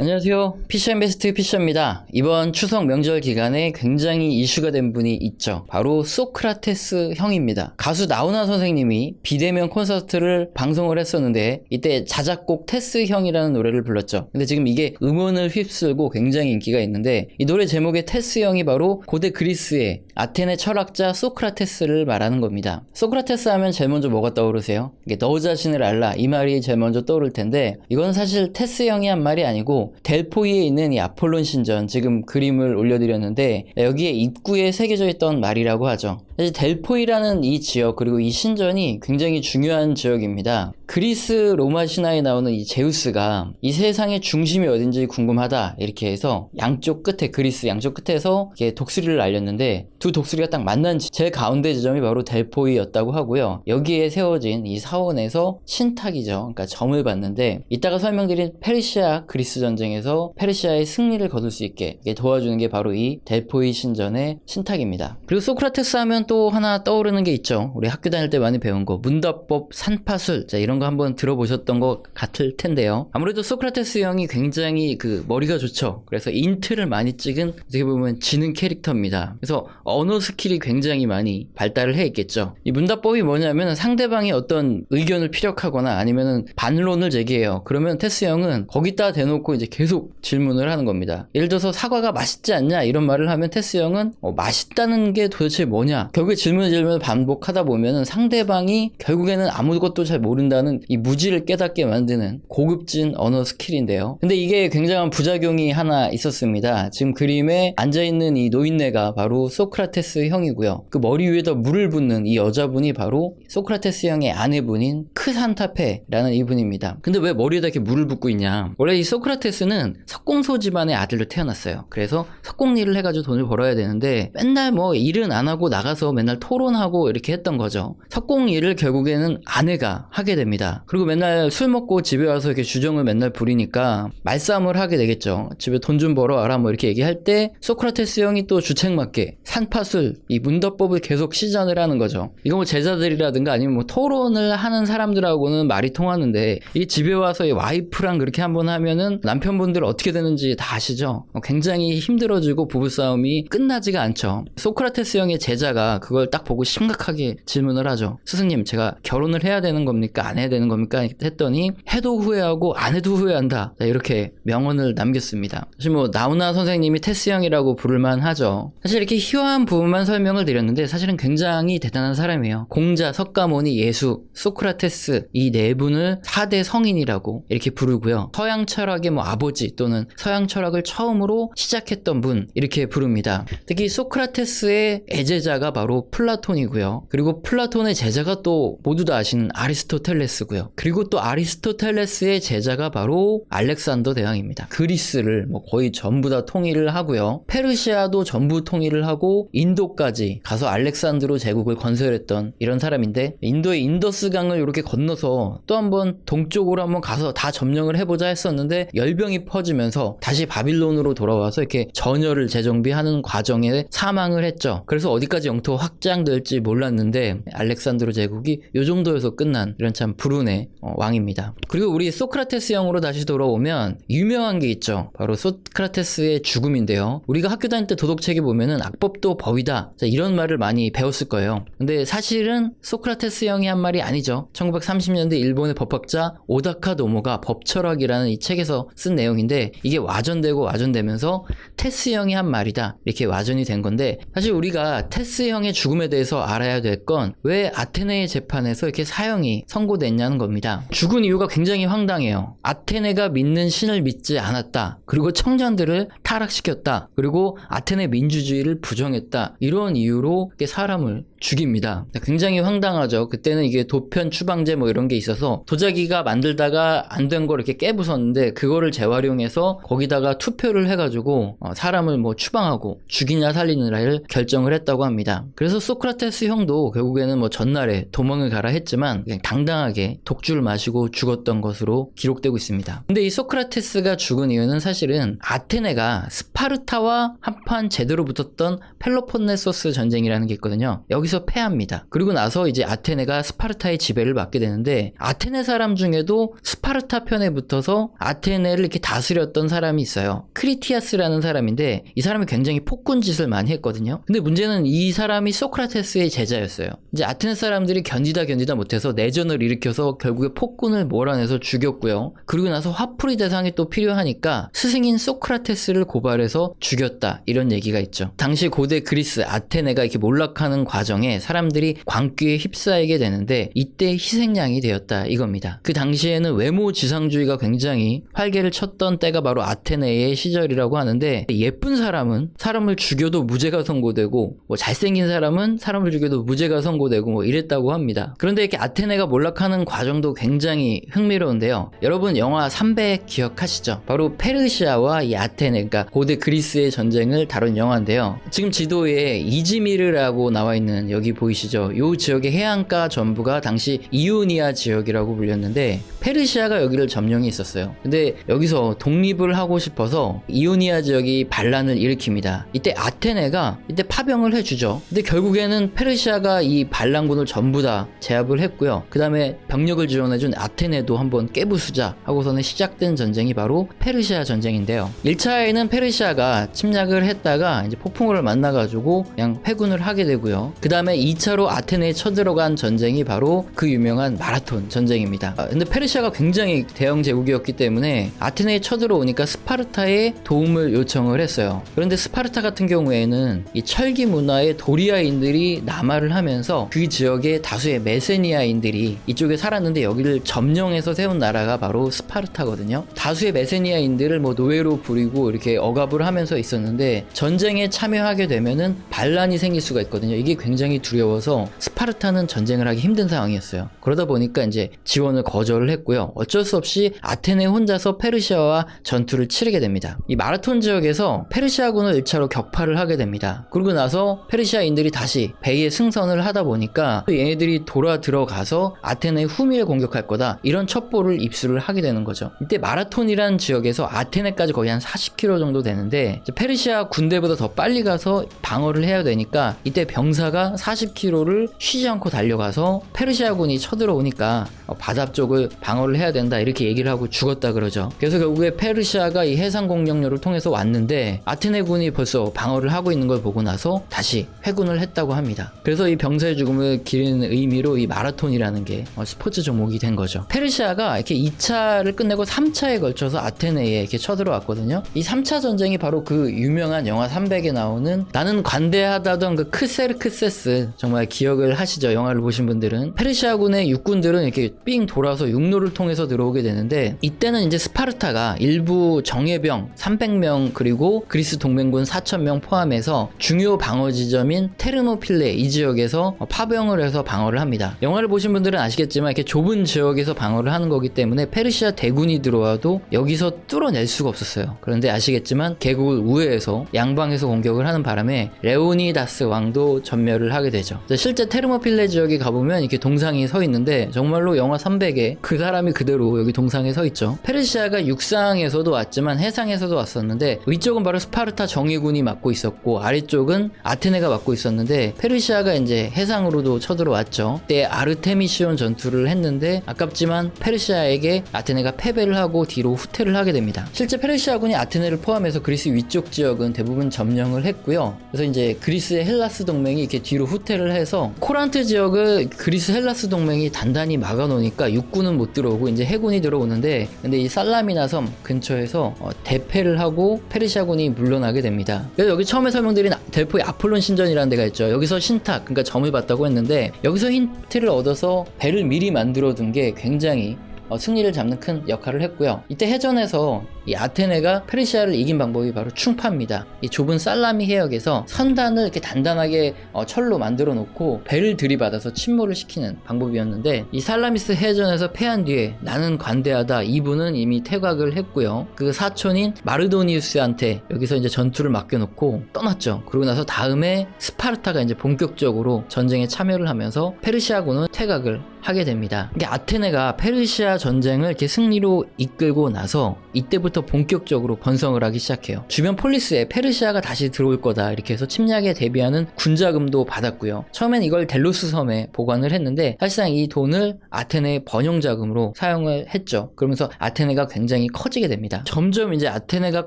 안녕하세요. 피셔베스트 피셔입니다. 이번 추석 명절 기간에 굉장히 이슈가 된 분이 있죠. 바로 소크라테스 형입니다. 가수 나훈아 선생님이 비대면 콘서트를 방송을 했었는데 이때 자작곡 테스 형이라는 노래를 불렀죠. 근데 지금 이게 음원을 휩쓸고 굉장히 인기가 있는데 이 노래 제목의 테스 형이 바로 고대 그리스의 아테네 철학자 소크라테스를 말하는 겁니다. 소크라테스 하면 제일 먼저 뭐가 떠오르세요? 이게 너 자신을 알라 이 말이 제일 먼저 떠오를 텐데 이건 사실 테스 형이 한 말이 아니고 델포이에 있는 이 아폴론 신전 지금 그림을 올려드렸는데 여기에 입구에 새겨져 있던 말이라고 하죠. 사실 델포이라는 이 지역 그리고 이 신전이 굉장히 중요한 지역입니다. 그리스 로마 신화에 나오는 이 제우스가 이 세상의 중심이 어딘지 궁금하다 이렇게 해서 양쪽 끝에 그리스 양쪽 끝에서 독수리를 날렸는데 두 독수리가 딱 만난 지- 제일 가운데 지점이 바로 델포이였다고 하고요. 여기에 세워진 이 사원에서 신탁이죠. 그러니까 점을 받는데 이따가 설명드린 페르시아 그리스 전쟁에서 페르시아의 승리를 거둘 수 있게 도와주는 게 바로 이 델포이 신전의 신탁입니다. 그리고 소크라테스 하면 또 하나 떠오르는 게 있죠. 우리 학교 다닐 때 많이 배운 거 문답법 산파술 자 이런 거 한번 들어보셨던 것 같을 텐데요. 아무래도 소크라테스 형이 굉장히 그 머리가 좋죠. 그래서 인트를 많이 찍은 어떻게 보면 지능 캐릭터입니다. 그래서 언어 스킬이 굉장히 많이 발달을 해 있겠죠. 이 문답법이 뭐냐면 상대방이 어떤 의견을 피력하거나 아니면은 반론을 제기해요. 그러면 테스 형은 거기다 대놓고 이제 계속 질문을 하는 겁니다. 예를 들어서 사과가 맛있지 않냐 이런 말을 하면 테스 형은 어, 맛있다는 게 도대체 뭐냐 결국에 질문 질문을 반복하다 보면은 상대방이 결국에는 아무것도 잘 모른다는 이 무지를 깨닫게 만드는 고급진 언어 스킬인데요. 근데 이게 굉장한 부작용이 하나 있었습니다. 지금 그림에 앉아있는 이 노인네가 바로 소크라테 스 형이고요. 그 머리 위에다 물을 붓는 이 여자분이 바로 소크라테스 형의 아내분인 크산타페라는 이분입니다. 근데 왜 머리에다 이렇게 물을 붓고 있냐? 원래 이 소크라테스는 석공소 집안의 아들로 태어났어요. 그래서 석공 일을 해가지고 돈을 벌어야 되는데 맨날 뭐 일은 안 하고 나가서 맨날 토론하고 이렇게 했던 거죠. 석공 일을 결국에는 아내가 하게 됩니다. 그리고 맨날 술 먹고 집에 와서 이렇게 주정을 맨날 부리니까 말싸움을 하게 되겠죠. 집에 돈 좀 벌어 와라 뭐 이렇게 얘기할 때 소크라테스 형이 또 주책맞게 산 파술 이 문답법을 계속 시전을 하는 거죠. 이거 뭐 제자들이라든가 아니면 뭐 토론을 하는 사람들하고는 말이 통하는데 이 집에 와서 이 와이프랑 그렇게 한번 하면은 남편분들 어떻게 되는지 다 아시죠? 어, 굉장히 힘들어지고 부부싸움이 끝나지가 않죠. 소크라테스 형의 제자가 그걸 딱 보고 심각하게 질문을 하죠. 스승님, 제가 결혼을 해야 되는 겁니까? 안 해야 되는 겁니까? 했더니 해도 후회하고 안 해도 후회한다. 자, 이렇게 명언을 남겼습니다. 사실 뭐 나훈아 선생님이 테스 형이라고 부를만 하죠. 사실 이렇게 희화한 부분만 설명을 드렸는데 사실은 굉장히 대단한 사람이에요. 공자, 석가모니, 예수, 소크라테스 이 네 분을 4대 성인이라고 이렇게 부르고요. 서양 철학의 뭐 아버지 또는 서양 철학을 처음으로 시작했던 분 이렇게 부릅니다. 특히 소크라테스의 애제자가 바로 플라톤이고요. 그리고 플라톤의 제자가 또 모두 다 아시는 아리스토텔레스고요. 그리고 또 아리스토텔레스의 제자가 바로 알렉산더 대왕입니다. 그리스를 뭐 거의 전부 다 통일을 하고요. 페르시아도 전부 통일을 하고 인도까지 가서 알렉산드로 제국을 건설했던 이런 사람인데 인도의 인더스 강을 이렇게 건너서 또 한번 동쪽으로 한번 가서 다 점령을 해보자 했었는데 열병이 퍼지면서 다시 바빌론으로 돌아와서 이렇게 전열을 재정비하는 과정에 사망을 했죠. 그래서 어디까지 영토가 확장될지 몰랐는데 알렉산드로 제국이 요 정도에서 끝난 이런 참 불운의 어, 왕입니다. 그리고 우리 소크라테스 형으로 다시 돌아오면 유명한 게 있죠. 바로 소크라테스의 죽음인데요. 우리가 학교 다닐 때 도덕책에 보면은 악법도 법이다. 자, 이런 말을 많이 배웠을 거예요. 근데 사실은 소크라테스 형이 한 말이 아니죠. 1930년대 일본의 법학자 오다카 노모가 법철학이라는 이 책에서 쓴 내용인데 이게 와전되고 와전되면서 테스 형이 한 말이다. 이렇게 와전이 된 건데 사실 우리가 테스 형의 죽음에 대해서 알아야 될 건 왜 아테네의 재판에서 이렇게 사형이 선고됐냐는 겁니다. 죽은 이유가 굉장히 황당해요. 아테네가 믿는 신을 믿지 않았다. 그리고 청년들을 타락시켰다. 그리고 아테네 민주주의를 부정했다. 이런 이유로 사람을 죽입니다. 굉장히 황당하죠. 그때는 이게 도편 추방제 뭐 이런 게 있어서 도자기가 만들다가 안 된 걸 이렇게 깨부쉈는데 그거를 재활용해서 거기다가 투표를 해가지고 어, 사람을 뭐 추방하고 죽이냐 살리느냐를 결정을 했다고 합니다. 그래서 소크라테스 형도 결국에는 뭐 전날에 도망을 가라 했지만 그냥 당당하게 독주를 마시고 죽었던 것으로 기록되고 있습니다. 근데 이 소크라테스가 죽은 이유는 사실은 아테네가 스파르타와 한판 제대로 붙었던 펠로폰네소스 전쟁이라는 게 있거든요. 여기서 여기서 패합니다. 그리고 나서 이제 아테네가 스파르타의 지배를 받게 되는데 아테네 사람 중에도 스파르타 편에 붙어서 아테네를 이렇게 다스렸던 사람이 있어요. 크리티아스라는 사람인데 이 사람이 굉장히 폭군 짓을 많이 했거든요. 근데 문제는 이 사람이 소크라테스의 제자였어요. 이제 아테네 사람들이 견디다 견디다 못해서 내전을 일으켜서 결국에 폭군을 몰아내서 죽였고요. 그리고 나서 화풀이 대상이 또 필요하니까 스승인 소크라테스를 고발해서 죽였다 이런 얘기가 있죠. 당시 고대 그리스 아테네가 이렇게 몰락하는 과 정에 사람들이 광기에 휩싸이게 되는데 이때 희생양이 되었다 이겁니다. 그 당시에는 외모 지상주의가 굉장히 활개를 쳤던 때가 바로 아테네의 시절이라고 하는데 예쁜 사람은 사람을 죽여도 무죄가 선고되고 뭐 잘생긴 사람은 사람을 죽여도 무죄가 선고되고 뭐 이랬다고 합니다. 그런데 이렇게 아테네가 몰락하는 과정도 굉장히 흥미로운데요. 여러분 영화 300 기억하시죠? 바로 페르시아와 이 아테네 그러니까 고대 그리스의 전쟁을 다룬 영화인데요. 지금 지도에 이즈미르라고 나와 있는 여기 보이시죠? 이 지역의 해안가 전부가 당시 이오니아 지역이라고 불렸는데 페르시아가 여기를 점령해 있었어요. 근데 여기서 독립을 하고 싶어서 이오니아 지역이 반란을 일으킵니다. 이때 아테네가 이때 파병을 해주죠. 근데 결국에는 페르시아가 이 반란군을 전부 다 제압을 했고요. 그 다음에 병력을 지원해준 아테네도 한번 깨부수자 하고서는 시작된 전쟁이 바로 페르시아 전쟁인데요. 1차에는 페르시아가 침략을 했다가 이제 폭풍우를 만나가지고 그냥 회군을 하게 되고요. 그 다음 에 2차로 아테네에 쳐들어간 전쟁이 바로 그 유명한 마라톤 전쟁입니다. 아, 근데 페르시아가 굉장히 대형 제국이었기 때문에 아테네에 쳐들어오니까 스파르타에 도움을 요청을 했어요. 그런데 스파르타 같은 경우에는 이 철기 문화의 도리아인들이 남하를 하면서 그 지역의 다수의 메세니아인들이 이쪽에 살았는데 여기를 점령해서 세운 나라가 바로 스파르타거든요. 다수의 메세니아인들을 뭐 노예로 부리고 이렇게 억압을 하면서 있었는데 전쟁에 참여하게 되면은 반란이 생길 수가 있거든요. 이게 굉장히 두려워서 스파르타는 전쟁을 하기 힘든 상황이었어요. 그러다 보니까 이제 지원을 거절을 했고요. 어쩔 수 없이 아테네 혼자서 페르시아와 전투를 치르게 됩니다. 이 마라톤 지역에서 페르시아군을 1차로 격파를 하게 됩니다. 그러고 나서 페르시아인들이 다시 베이에 승선을 하다 보니까 또 얘네들이 돌아 들어가서 아테네의 후미를 공격할 거다. 이런 첩보를 입수를 하게 되는 거죠. 이때 마라톤이라는 지역에서 아테네까지 거의 한 40km 정도 되는데 페르시아 군대보다 더 빨리 가서 방어를 해야 되니까 이때 병사가 40km를 쉬지 않고 달려가서 페르시아군이 쳐들어오니까 어, 바다 쪽을 방어를 해야 된다 이렇게 얘기를 하고 죽었다 그러죠. 그래서 결국에 페르시아가 이 해상 공격로를 통해서 왔는데 아테네군이 벌써 방어를 하고 있는 걸 보고 나서 다시 회군을 했다고 합니다. 그래서 이 병사의 죽음을 기리는 의미로 이 마라톤이라는 게 어, 스포츠 종목이 된 거죠. 페르시아가 이렇게 2차를 끝내고 3차에 걸쳐서 아테네에 이렇게 쳐들어왔거든요. 이 3차 전쟁이 바로 그 유명한 영화 300에 나오는 나는 관대하다던 그 크세르크세스 정말 기억을 하시죠? 영화를 보신 분들은 페르시아군의 육군들은 이렇게 삥 돌아서 육로를 통해서 들어오게 되는데 이때는 이제 스파르타가 일부 정예병 300명 그리고 그리스 동맹군 4,000명 포함해서 중요 방어 지점인 테르모필레 이 지역에서 파병을 해서 방어를 합니다. 영화를 보신 분들은 아시겠지만 이렇게 좁은 지역에서 방어를 하는 거기 때문에 페르시아 대군이 들어와도 여기서 뚫어낼 수가 없었어요. 그런데 아시겠지만 계곡을 우회해서 양방에서 공격을 하는 바람에 레오니다스 왕도 전멸을 하게 되죠. 실제 테르모필레 지역에 가보면 이렇게 동상이 서 있는데 정말로 영화 300에 그 사람이 그대로 여기 동상에 서 있죠. 페르시아가 육상에서도 왔지만 해상에서도 왔었는데 위쪽은 바로 스파르타 정예군이 맡고 있었고 아래쪽은 아테네가 맡고 있었는데 페르시아가 이제 해상으로도 쳐들어왔죠. 그때 아르테미시온 전투를 했는데 아깝지만 페르시아에게 아테네가 패배를 하고 뒤로 후퇴를 하게 됩니다. 실제 페르시아군이 아테네를 포함해서 그리스 위쪽 지역은 대부분 점령을 했고요. 그래서 이제 그리스의 헬라스 동맹이 이렇게 뒤로 후퇴를 해서 코란트 지역을 그리스 헬라스 동맹이 단단히 막아놓으니까 육군은 못 들어오고 이제 해군이 들어오는데 근데 이 살라미나 섬 근처에서 어, 대패를 하고 페르시아군이 물러나게 됩니다. 그래서 여기 처음에 설명드린 델포의 아폴론 신전이라는 데가 있죠. 여기서 신탁 그러니까 점을 봤다고 했는데 여기서 힌트를 얻어서 배를 미리 만들어둔 게 굉장히 어, 승리를 잡는 큰 역할을 했고요. 이때 해전에서 이 아테네가 페르시아를 이긴 방법이 바로 충파입니다. 이 좁은 살라미 해역에서 선단을 이렇게 단단하게 어, 철로 만들어 놓고 배를 들이받아서 침몰을 시키는 방법이었는데 이 살라미스 해전에서 패한 뒤에 나는 관대하다 이분은 이미 퇴각을 했고요. 그 사촌인 마르도니우스한테 여기서 이제 전투를 맡겨놓고 떠났죠. 그러고 나서 다음에 스파르타가 이제 본격적으로 전쟁에 참여를 하면서 페르시아군은 퇴각을 하게 됩니다. 이게 아테네가 페르시아 전쟁을 이렇게 승리로 이끌고 나서 이때부터 이 때부터 본격적으로 번성을 하기 시작해요. 주변 폴리스에 페르시아가 다시 들어올 거다 이렇게 해서 침략에 대비하는 군자금도 받았고요. 처음엔 이걸 델로스 섬에 보관을 했는데 사실상 이 돈을 아테네의 번영 자금으로 사용을 했죠. 그러면서 아테네가 굉장히 커지게 됩니다. 점점 이제 아테네가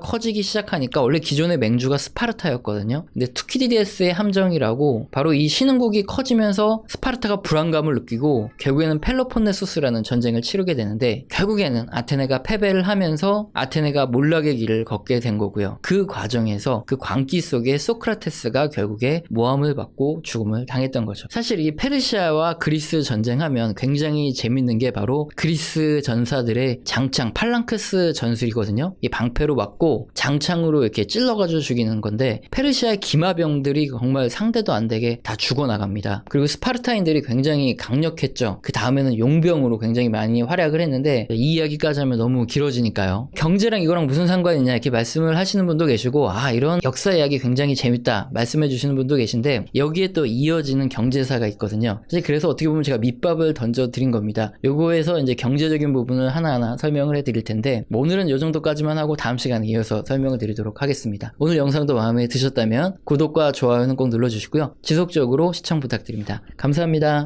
커지기 시작하니까 원래 기존의 맹주가 스파르타였거든요. 근데 투키디디에스의 함정이라고 바로 이 신흥국이 커지면서 스파르타가 불안감을 느끼고 결국에는 펠로폰네소스라는 전쟁을 치르게 되는데 결국에는 아테네가 패배를 하면서 아테 네가 몰락의 길을 걷게 된 거고요. 그 과정에서 그 광기 속에 소크라테스가 결국에 모함을 받고 죽음을 당했던 거죠. 사실 이 페르시아와 그리스 전쟁하면 굉장히 재밌는 게 바로 그리스 전사들의 장창 팔랑크스 전술이거든요. 이 방패로 맞고 장창으로 이렇게 찔러가지고 죽이는 건데 페르시아의 기마병들이 정말 상대도 안 되게 다 죽어나갑니다. 그리고 스파르타인들이 굉장히 강력했죠. 그 다음에는 용병으로 굉장히 많이 활약을 했는데 이 이야기까지 하면 너무 길어지니까요. 경제 랑 이거랑 무슨 상관이 있냐 이렇게 말씀을 하시는 분도 계시고 아 이런 역사 이야기 굉장히 재밌다 말씀해 주시는 분도 계신데 여기에 또 이어지는 경제사가 있거든요. 사실 그래서 어떻게 보면 제가 밑밥을 던져 드린 겁니다. 요거에서 이제 경제적인 부분을 하나하나 설명을 해 드릴 텐데 뭐 오늘은 요 정도까지만 하고 다음 시간에 이어서 설명을 드리도록 하겠습니다. 오늘 영상도 마음에 드셨다면 구독과 좋아요는 꼭 눌러 주시고요. 지속적으로 시청 부탁드립니다. 감사합니다.